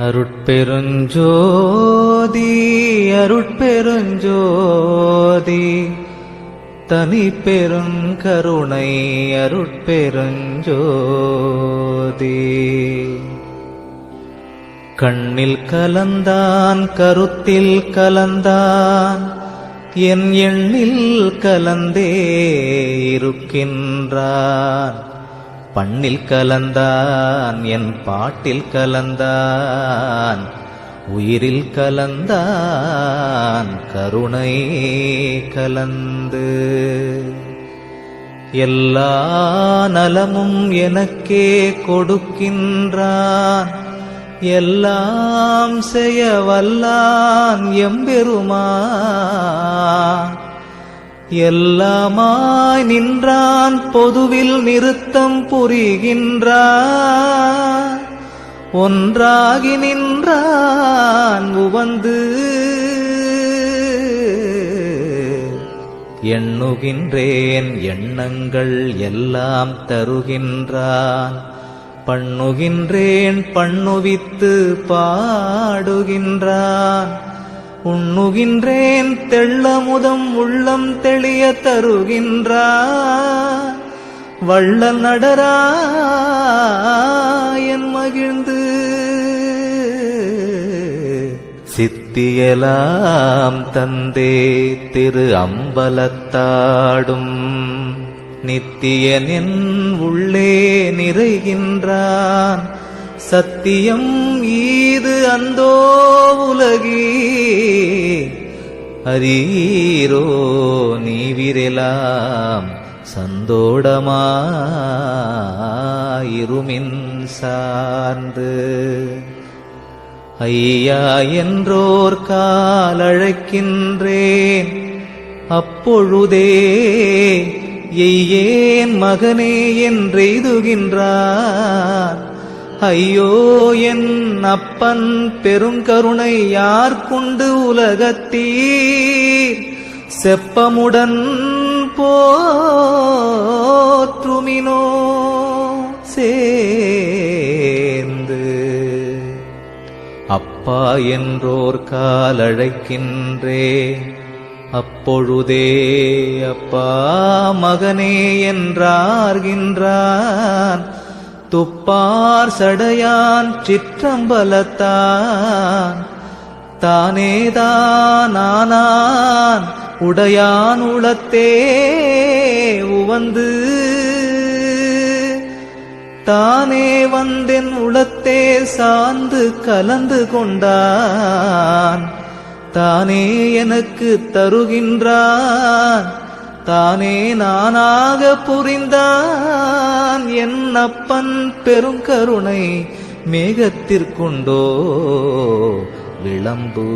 அருட்பெருஞ்சோதி அருட்பெருஞ்சோதி. தனி பெருங்கருணை அருட்பெருஞ்சோதி. கண்ணில் கலந்தான் கருத்தில் கலந்தான். என் எண்ணில் கலந்தே இருக்கின்றான். பண்ணில் கலந்தான் என் பாட்டில் கலந்தான் உயிரில் கலந்தான் கருணை கலந்து. எல்லா நலமும் எனக்கே கொடுக்கின்றான் எல்லாம் செய்ய வல்லான் எம்பெருமான். எல்லாமாய் நின்றான் பொதுவில் நிறுத்தம் புரிகின்றான் ஒன்றாகி நின்றான் உவந்து எண்ணுகின்றேன் எண்ணங்கள் எல்லாம் தருகின்றான். பண்ணுகின்றேன் பண்ணுவித்து பாடுகின்றான். உண்ணுகின்றேன் தெள்ளமுதம் உள்ளம் தெளிய தருகின்றா வள்ள நடரா என் மகிழ்ந்து. சித்தியலாம் தந்தே திரு அம்பலத்தாடும் நித்தியனின் உள்ளே நிறைகின்றான் சத்தியம் ஈது அந்தோ உலகி. அரீரோ நீவிரெலாம் சந்தோடமாயிருமின் சார்ந்து. ஐயா என்றோர் காலழைக்கின்றேன். அப்பொழுதே எய்யேன் மகனே என்றெய்துகின்றார். ஐயோ என் அப்பன் பெருங்கருணை யார் கொண்டு உலகத்தீர்? செப்பமுடன் போற்றுமினோ சேர்ந்து. அப்பா என்றோர் காலழைக்கின்றே அப்பொழுதே அப்பா மகனே என்றார்கின்றான். துப்பார் சடையான் சிற்றம்பலத்தான். தானேதானானான் உடையான் உளத்தே உவந்து. தானே வந்தென் உளத்தே சார்ந்து கலந்து கொண்டான். தானே எனக்கு தருகின்றான். தானே நானாக புரிந்தான். என் அப்பன் பெருங்கருணை மேகத்திற்குண்டோ விளம்பு.